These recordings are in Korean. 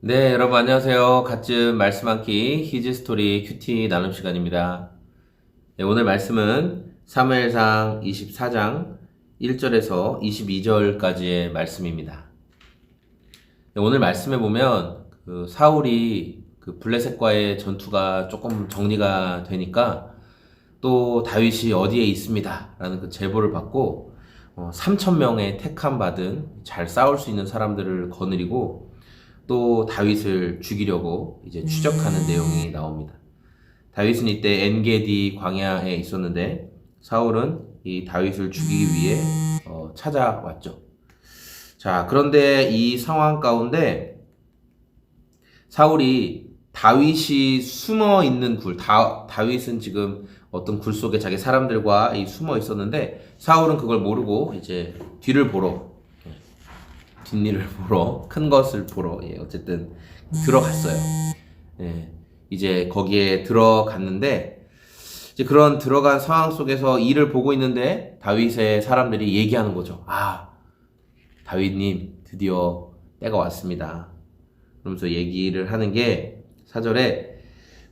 네, 여러분 안녕하세요. 갓즘 말씀 한끼 히즈 스토리 큐티 나눔 시간입니다. 네, 오늘 말씀은 사무엘상 24장 1절에서 22절까지의 말씀입니다. 네, 오늘 말씀에 보면 그 사울이 그 블레셋과의 전투가 조금 정리가 되니까 또 다윗이 어디에 있습니다 라는 그 제보를 받고 어, 3천 명의 택함 받은 잘 싸울 수 있는 사람들을 거느리고 또 다윗을 죽이려고 이제 추적하는 내용이 나옵니다. 다윗은 이때 엔게디 광야에 있었는데 사울은 이 다윗을 죽이기 위해 어, 찾아왔죠. 자, 그런데 이 상황 가운데 사울이 다윗이 숨어 있는 굴, 다, 다윗은 지금 어떤 굴 속에 자기 사람들과 이 숨어 있었는데 사울은 그걸 모르고 이제 뒤를 보러 뒷일을 보러 큰 것을 보러 예, 어쨌든 들어갔어요. 예, 이제 거기에 들어갔는데 이제 그런 들어간 상황 속에서 일을 보고 있는데 다윗의 사람들이 얘기하는 거죠. 아 다윗님 드디어 때가 왔습니다. 그러면서 얘기를 하는 게 사절에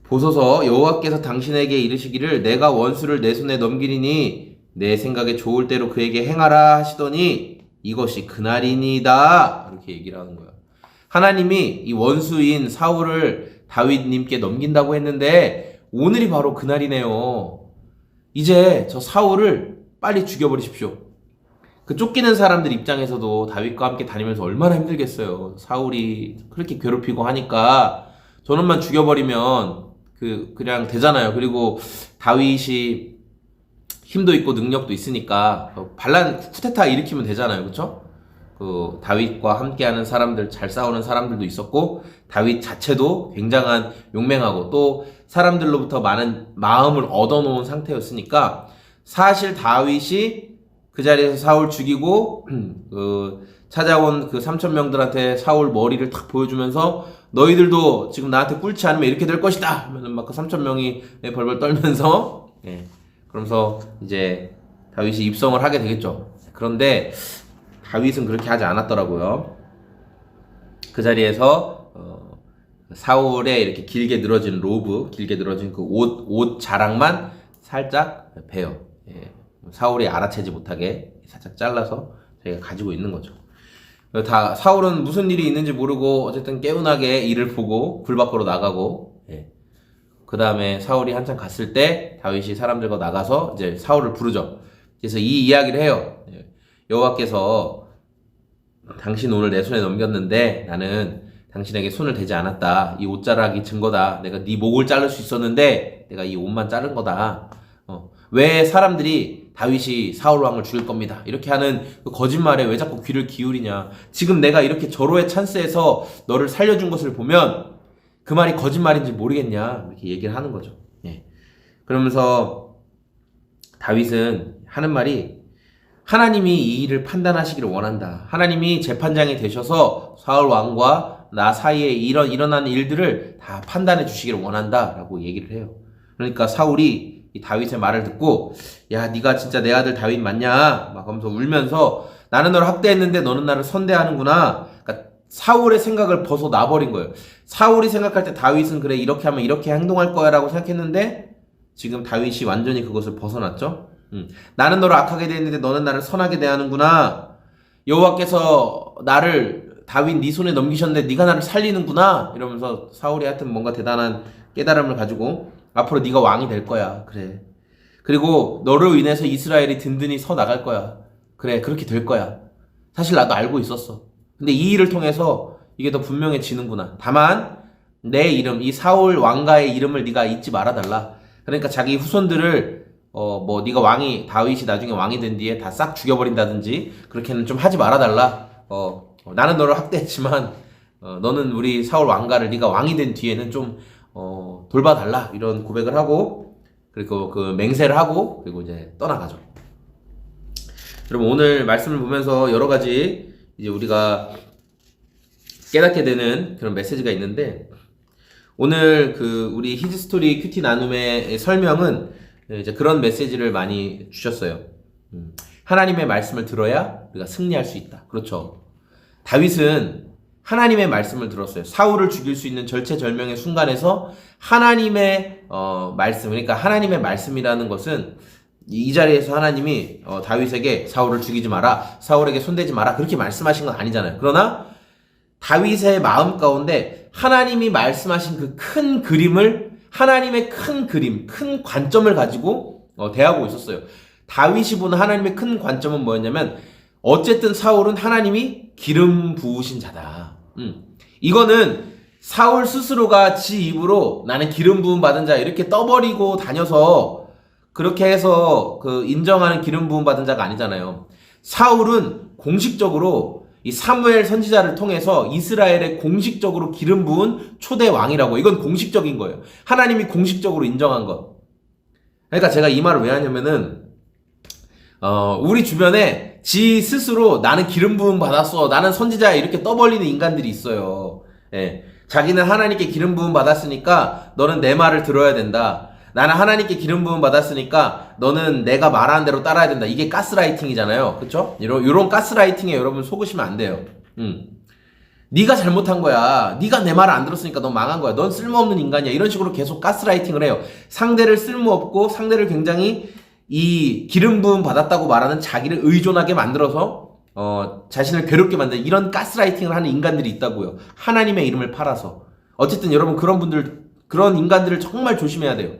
보소서 여호와께서 당신에게 이르시기를 내가 원수를 내 손에 넘기리니 내 생각에 좋을 대로 그에게 행하라 하시더니 이것이 그날이니다 이렇게 얘기를 하는 거예요. 하나님이 이 원수인 사울을 다윗님께 넘긴다고 했는데 오늘이 바로 그날이네요. 이제 저 사울을 빨리 죽여버리십시오. 그 쫓기는 사람들 입장에서도 다윗과 함께 다니면서 얼마나 힘들겠어요. 사울이 그렇게 괴롭히고 하니까 저놈만 죽여버리면 그 그냥 되잖아요. 그리고 다윗이 힘도 있고 능력도 있으니까 어, 반란 쿠데타 일으키면 되잖아요. 그렇죠? 그 다윗과 함께하는 사람들 잘 싸우는 사람들도 있었고 다윗 자체도 굉장한 용맹하고 또 사람들로부터 많은 마음을 얻어놓은 상태였으니까 사실 다윗이 그 자리에서 사울 죽이고 그 찾아온 그 3천 명들한테 사울 머리를 탁 보여주면서 너희들도 지금 나한테 꿇지 않으면 이렇게 될 것이다 하면은 막 그 3천 명이 벌벌 떨면서 예. 그러면서 이제 다윗이 입성을 하게 되겠죠. 그런데 다윗은 그렇게 하지 않았더라고요. 그 자리에서 어, 사울의 이렇게 길게 늘어진 로브, 길게 늘어진 그 옷 옷 자락만 살짝 베요. 예. 사울이 알아채지 못하게 살짝 잘라서 저희가 가지고 있는 거죠. 다 사울은 무슨 일이 있는지 모르고 어쨌든 깨운하게 일을 보고 불 밖으로 나가고 예. 그 다음에 사울이 한참 갔을 때 다윗이 사람들과 나가서 이제 사울을 부르죠. 그래서 이 이야기를 해요. 예. 여호와께서 당신 오늘 내 손에 넘겼는데 나는 당신에게 손을 대지 않았다. 이 옷자락이 증거다. 내가 네 목을 자를 수 있었는데 내가 이 옷만 자른 거다. 어. 왜 사람들이 다윗이 사울 왕을 죽일 겁니다. 이렇게 하는 그 거짓말에 왜 자꾸 귀를 기울이냐. 지금 내가 이렇게 절호의 찬스에서 너를 살려준 것을 보면 그 말이 거짓말인지 모르겠냐. 이렇게 얘기를 하는 거죠. 예. 그러면서 다윗은 하는 말이 하나님이 이 일을 판단하시기를 원한다. 하나님이 재판장이 되셔서 사울 왕과 나 사이에 이런 일어나는 일들을 다 판단해 주시기를 원한다라고 얘기를 해요. 그러니까 사울이 이 다윗의 말을 듣고 야 네가 진짜 내 아들 다윗 맞냐 막 하면서 울면서 나는 너를 학대했는데 너는 나를 선대하는구나. 사울의 생각을 벗어 놔버린 거예요. 사울이 생각할 때 다윗은 그래 이렇게 하면 이렇게 행동할 거야라고 생각했는데 지금 다윗이 완전히 그것을 벗어났죠. 음. 나는 너를 악하게 대했는데 너는 나를 선하게 대하는구나. 여호와께서 나를 다윗 네 손에 넘기셨는데 네가 나를 살리는구나. 이러면서 사울이 하여튼 뭔가 대단한 깨달음을 가지고 앞으로 네가 왕이 될 거야. 그래. 그리고 너로 인해서 이스라엘이 든든히 서 나갈 거야. 그래. 그렇게 될 거야. 사실 나도 알고 있었어. 근데 이 일을 통해서 이게 더 분명해지는구나. 다만 내 이름, 이 사울 왕가의 이름을 네가 잊지 말아 달라. 그러니까 자기 후손들을 어 뭐 네가 왕이 다윗이 나중에 왕이 된 뒤에 다 싹 죽여버린다든지 그렇게는 좀 하지 말아 달라. 어, 어, 나는 너를 학대했지만 어, 너는 우리 사울 왕가를 네가 왕이 된 뒤에는 좀 어, 돌봐달라 이런 고백을 하고 그리고 그 맹세를 하고 그리고 이제 떠나가죠. 여러분 오늘 말씀을 보면서 여러 가지 이제 우리가 깨닫게 되는 그런 메시지가 있는데 오늘 그 우리 히즈스토리 큐티 나눔의 설명은 이제 그런 메시지를 많이 주셨어요. 음, 하나님의 말씀을 들어야 우리가 승리할 수 있다. 그렇죠. 다윗은 하나님의 말씀을 들었어요. 사울을 죽일 수 있는 절체절명의 순간에서 하나님의 어, 말씀, 그러니까 하나님의 말씀이라는 것은 이, 이 자리에서 하나님이 어, 다윗에게 사울을 죽이지 마라, 사울에게 손대지 마라 그렇게 말씀하신 건 아니잖아요. 그러나 다윗의 마음 가운데 하나님이 말씀하신 그 큰 그림을 하나님의 큰 그림, 큰 관점을 가지고 어, 대하고 있었어요. 다윗이 보는 하나님의 큰 관점은 뭐였냐면 어쨌든 사울은 하나님이 기름 부으신 자다. 음. 이거는 사울 스스로가 지 입으로 나는 기름 부음 받은 자 이렇게 떠버리고 다녀서 그렇게 해서 그 인정하는 기름 부음 받은 자가 아니잖아요. 사울은 공식적으로 이 사무엘 선지자를 통해서 이스라엘의 공식적으로 기름 부은 초대 왕이라고 이건 공식적인 거예요. 하나님이 공식적으로 인정한 것. 그러니까 제가 이 말을 왜 하냐면은 어, 우리 주변에 지 스스로 나는 기름 부음 받았어. 나는 선지자야. 이렇게 떠벌리는 인간들이 있어요. 예. 자기는 하나님께 기름 부음 받았으니까 너는 내 말을 들어야 된다. 나는 하나님께 기름 부음 받았으니까 너는 내가 말하는 대로 따라야 된다. 이게 가스라이팅이잖아요. 그쵸? 이런, 이런 가스라이팅에 여러분 속으시면 안 돼요. 음. 네가 잘못한 거야. 네가 내 말을 안 들었으니까 넌 망한 거야. 넌 쓸모없는 인간이야. 이런 식으로 계속 가스라이팅을 해요. 상대를 쓸모없고 상대를 굉장히 이 기름 부음 받았다고 말하는 자기를 의존하게 만들어서 어, 자신을 괴롭게 만드는 이런 가스라이팅을 하는 인간들이 있다고요. 하나님의 이름을 팔아서. 어쨌든 여러분 그런 분들 그런 인간들을 정말 조심해야 돼요.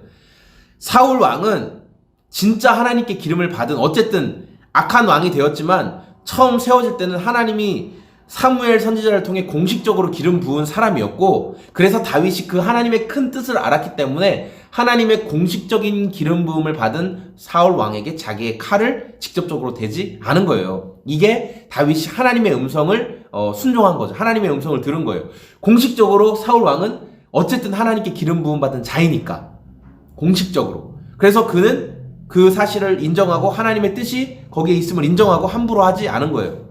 사울 왕은 진짜 하나님께 기름을 받은 어쨌든 악한 왕이 되었지만 처음 세워질 때는 하나님이 사무엘 선지자를 통해 공식적으로 기름 부은 사람이었고 그래서 다윗이 그 하나님의 큰 뜻을 알았기 때문에 하나님의 공식적인 기름 부음을 받은 사울 왕에게 자기의 칼을 직접적으로 대지 않은 거예요. 이게 다윗이 하나님의 음성을 어, 순종한 거죠. 하나님의 음성을 들은 거예요. 공식적으로 사울 왕은 어쨌든 하나님께 기름 부음 받은 자이니까 공식적으로. 그래서 그는 그 사실을 인정하고 하나님의 뜻이 거기에 있음을 인정하고 함부로 하지 않은 거예요.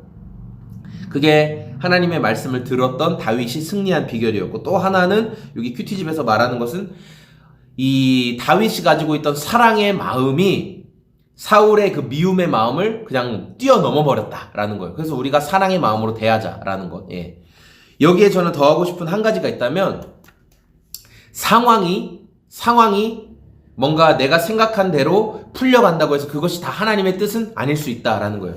그게 하나님의 말씀을 들었던 다윗이 승리한 비결이었고 또 하나는 여기 큐티집에서 말하는 것은 이 다윗이 가지고 있던 사랑의 마음이 사울의 그 미움의 마음을 그냥 뛰어넘어 버렸다라는 거예요. 그래서 우리가 사랑의 마음으로 대하자라는 것. 예. 여기에 저는 더하고 싶은 한 가지가 있다면 상황이 상황이 뭔가 내가 생각한 대로 풀려간다고 해서 그것이 다 하나님의 뜻은 아닐 수 있다라는 거예요.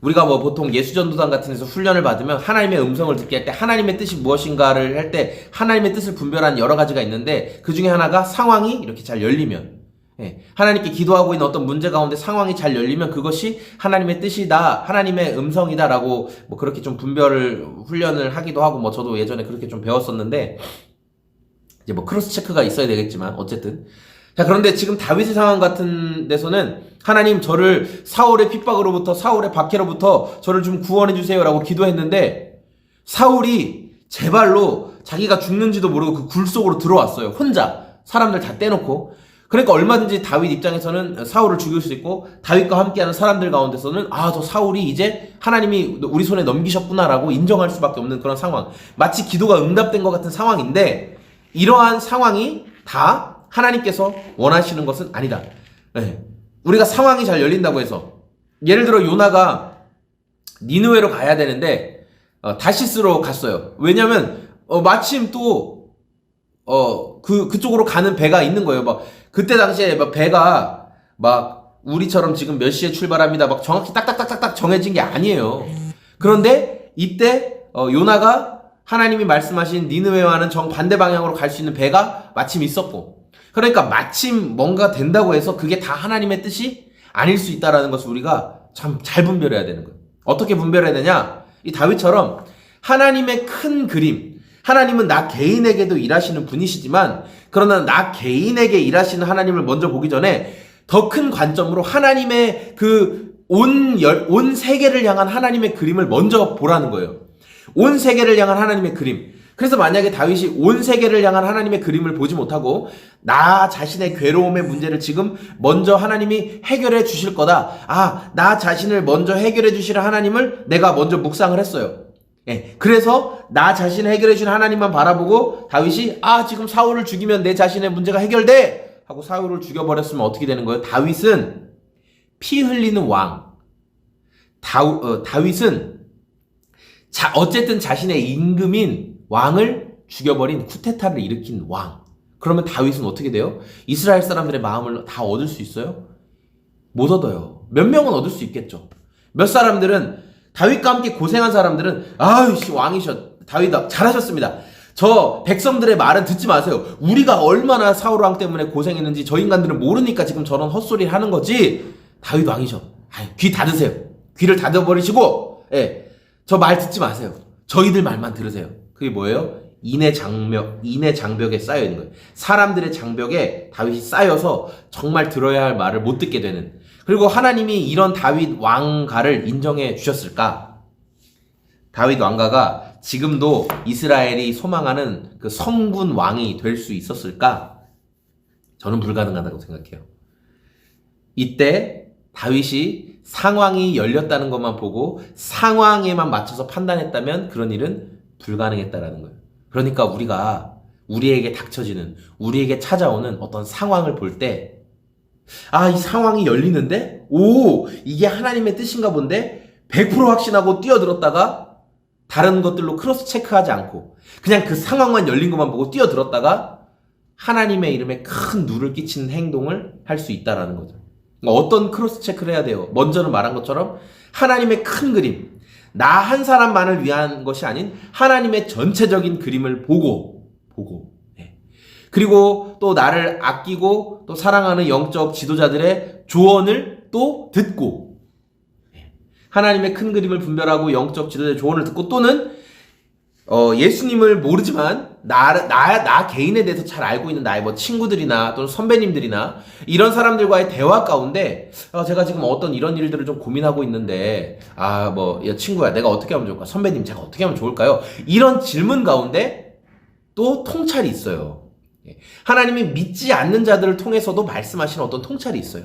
우리가 뭐 보통 예수전도단 같은 데서 훈련을 받으면 하나님의 음성을 듣게 할 때 하나님의 뜻이 무엇인가를 할 때 하나님의 뜻을 분별하는 여러 가지가 있는데 그 중에 하나가 상황이 이렇게 잘 열리면 예, 하나님께 기도하고 있는 어떤 문제 가운데 상황이 잘 열리면 그것이 하나님의 뜻이다, 하나님의 음성이다라고 뭐 그렇게 좀 분별을 훈련을 하기도 하고 뭐 저도 예전에 그렇게 좀 배웠었는데 이제 뭐 크로스 체크가 있어야 되겠지만 어쨌든 자 그런데 지금 다윗의 상황 같은 데서는 하나님 저를 사울의 핍박으로부터 사울의 박해로부터 저를 좀 구원해 주세요라고 기도했는데 사울이 제 발로 자기가 죽는지도 모르고 그 굴 속으로 들어왔어요. 혼자. 사람들 다 떼놓고. 그러니까 얼마든지 다윗 입장에서는 사울을 죽일 수 있고 다윗과 함께하는 사람들 가운데서는 아 저 사울이 이제 하나님이 우리 손에 넘기셨구나라고 인정할 수밖에 없는 그런 상황. 마치 기도가 응답된 것 같은 상황인데 이러한 상황이 다 하나님께서 원하시는 것은 아니다. 네. 우리가 상황이 잘 열린다고 해서 예를 들어 요나가 니누웨로 가야 되는데 어, 다시스로 갔어요. 왜냐면 어, 마침 또 어, 그 그쪽으로 가는 배가 있는 거예요. 막 그때 당시에 막 배가 막 우리처럼 지금 몇 시에 출발합니다. 막 정확히 딱딱딱딱딱 정해진 게 아니에요. 그런데 이때 어, 요나가 하나님이 말씀하신 니느웨와는 정반대 방향으로 갈 수 있는 배가 마침 있었고 그러니까 마침 뭔가 된다고 해서 그게 다 하나님의 뜻이 아닐 수 있다라는 것을 우리가 참 잘 분별해야 되는 거예요. 어떻게 분별해야 되냐? 이 다윗처럼 하나님의 큰 그림, 하나님은 나 개인에게도 일하시는 분이시지만 그러나 나 개인에게 일하시는 하나님을 먼저 보기 전에 더 큰 관점으로 하나님의 그온 열, 온 세계를 향한 하나님의 그림을 먼저 보라는 거예요. 온 세계를 향한 하나님의 그림. 그래서 만약에 다윗이 온 세계를 향한 하나님의 그림을 보지 못하고 나 자신의 괴로움의 문제를 지금 먼저 하나님이 해결해 주실 거다. 아, 나 자신을 먼저 해결해 주실 하나님을 내가 먼저 묵상을 했어요. 예. 그래서 나 자신을 해결해 주신 하나님만 바라보고 다윗이 아, 지금 사울을 죽이면 내 자신의 문제가 해결돼. 하고 사울을 죽여버렸으면 어떻게 되는 거예요? 다윗은 피 흘리는 왕. 다, 어, 다윗은 자, 어쨌든 자신의 임금인 왕을 죽여버린 쿠데타를 일으킨 왕. 그러면 다윗은 어떻게 돼요? 이스라엘 사람들의 마음을 다 얻을 수 있어요? 못 얻어요. 몇 명은 얻을 수 있겠죠. 몇 사람들은 다윗과 함께 고생한 사람들은 아유 씨 왕이셔 다윗 잘하셨습니다. 저 백성들의 말은 듣지 마세요. 우리가 얼마나 사울 왕 때문에 고생했는지 저 인간들은 모르니까 지금 저런 헛소리를 하는 거지. 다윗 왕이셔. 아유, 귀 닫으세요. 귀를 닫아버리시고, 예, 저 말 듣지 마세요. 저희들 말만 들으세요. 그게 뭐예요? 인의 장벽, 인의 장벽에 쌓여 있는 거예요. 사람들의 장벽에 다윗이 쌓여서 정말 들어야 할 말을 못 듣게 되는. 그리고 하나님이 이런 다윗 왕가를 인정해 주셨을까? 다윗 왕가가 지금도 이스라엘이 소망하는 그 성군 왕이 될 수 있었을까? 저는 불가능하다고 생각해요. 이때 다윗이 상황이 열렸다는 것만 보고 상황에만 맞춰서 판단했다면 그런 일은 불가능했다라는 거예요. 그러니까 우리가 우리에게 닥쳐지는, 우리에게 찾아오는 어떤 상황을 볼 때, 아, 이 상황이 열리는데? 오, 이게 하나님의 뜻인가 본데? 100% 확신하고 뛰어들었다가 다른 것들로 크로스 체크하지 않고 그냥 그 상황만 열린 것만 보고 뛰어들었다가 하나님의 이름에 큰 누를 끼치는 행동을 할 수 있다라는 거죠. 그러니까 어떤 크로스 체크를 해야 돼요? 먼저는 말한 것처럼 하나님의 큰 그림, 나 한 사람만을 위한 것이 아닌 하나님의 전체적인 그림을 보고 보고 네. 그리고 또 나를 아끼고 또 사랑하는 영적 지도자들의 조언을 또 듣고 네. 하나님의 큰 그림을 분별하고 영적 지도자의 조언을 듣고 또는 어, 예수님을 모르지만 나, 나, 나 개인에 대해서 잘 알고 있는 나의 뭐 친구들이나 또는 선배님들이나 이런 사람들과의 대화 가운데 어, 제가 지금 어떤 이런 일들을 좀 고민하고 있는데 아, 뭐, 야, 친구야, 내가 어떻게 하면 좋을까? 선배님, 제가 어떻게 하면 좋을까요? 이런 질문 가운데 또 통찰이 있어요. 예. 하나님이 믿지 않는 자들을 통해서도 말씀하시는 어떤 통찰이 있어요.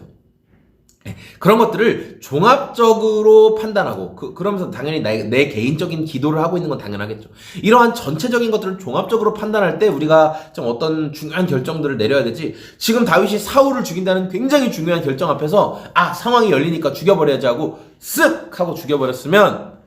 예. 그런 것들을 종합적으로 판단하고 그, 그러면서 당연히 내, 내 개인적인 기도를 하고 있는 건 당연하겠죠. 이러한 전체적인 것들을 종합적으로 판단할 때 우리가 좀 어떤 중요한 결정들을 내려야 되지. 지금 다윗이 사울을 죽인다는 굉장히 중요한 결정 앞에서 아 상황이 열리니까 죽여버려야지 하고 쓱 하고 죽여버렸으면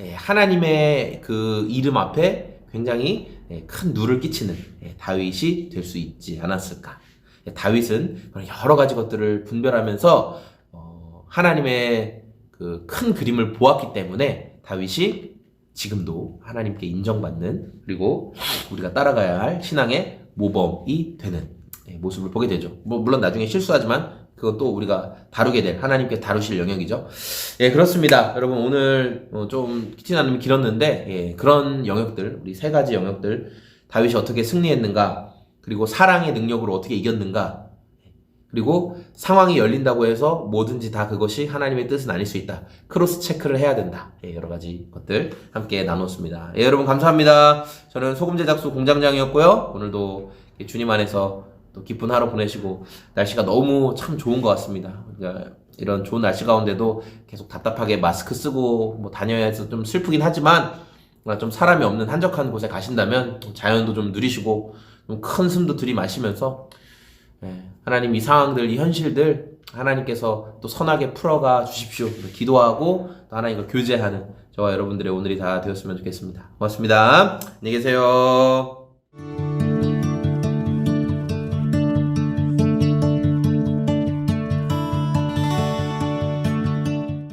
예, 하나님의 그 이름 앞에 굉장히 예, 큰 누를 끼치는 예, 다윗이 될 수 있지 않았을까. 예, 다윗은 여러 가지 것들을 분별하면서 어, 하나님의 그 큰 그림을 보았기 때문에 다윗이 지금도 하나님께 인정받는 그리고 우리가 따라가야 할 신앙의 모범이 되는 예, 모습을 보게 되죠. 뭐 물론 나중에 실수하지만 또 우리가 다루게 될 하나님께 다루실 영역이죠. 예, 그렇습니다. 여러분 오늘 어, 좀 키티 나눔이 길었는데 예, 그런 영역들 우리 세 가지 영역들 다윗이 어떻게 승리했는가 그리고 사랑의 능력으로 어떻게 이겼는가 그리고 상황이 열린다고 해서 뭐든지 다 그것이 하나님의 뜻은 아닐 수 있다. 크로스 체크를 해야 된다. 예, 여러 가지 것들 함께 나눴습니다. 예, 여러분 감사합니다. 저는 소금 제작소 공장장이었고요. 오늘도 주님 안에서 또 기쁜 하루 보내시고 날씨가 너무 참 좋은 것 같습니다. 그러니까 이런 좋은 날씨 가운데도 계속 답답하게 마스크 쓰고 뭐 다녀야 해서 좀 슬프긴 하지만 좀 사람이 없는 한적한 곳에 가신다면 자연도 좀 누리시고 좀 큰 숨도 들이마시면서 예, 하나님 이 상황들, 이 현실들 하나님께서 또 선하게 풀어가 주십시오. 기도하고 또 하나님과 교제하는 저와 여러분들의 오늘이 다 되었으면 좋겠습니다. 고맙습니다. 안녕히 계세요.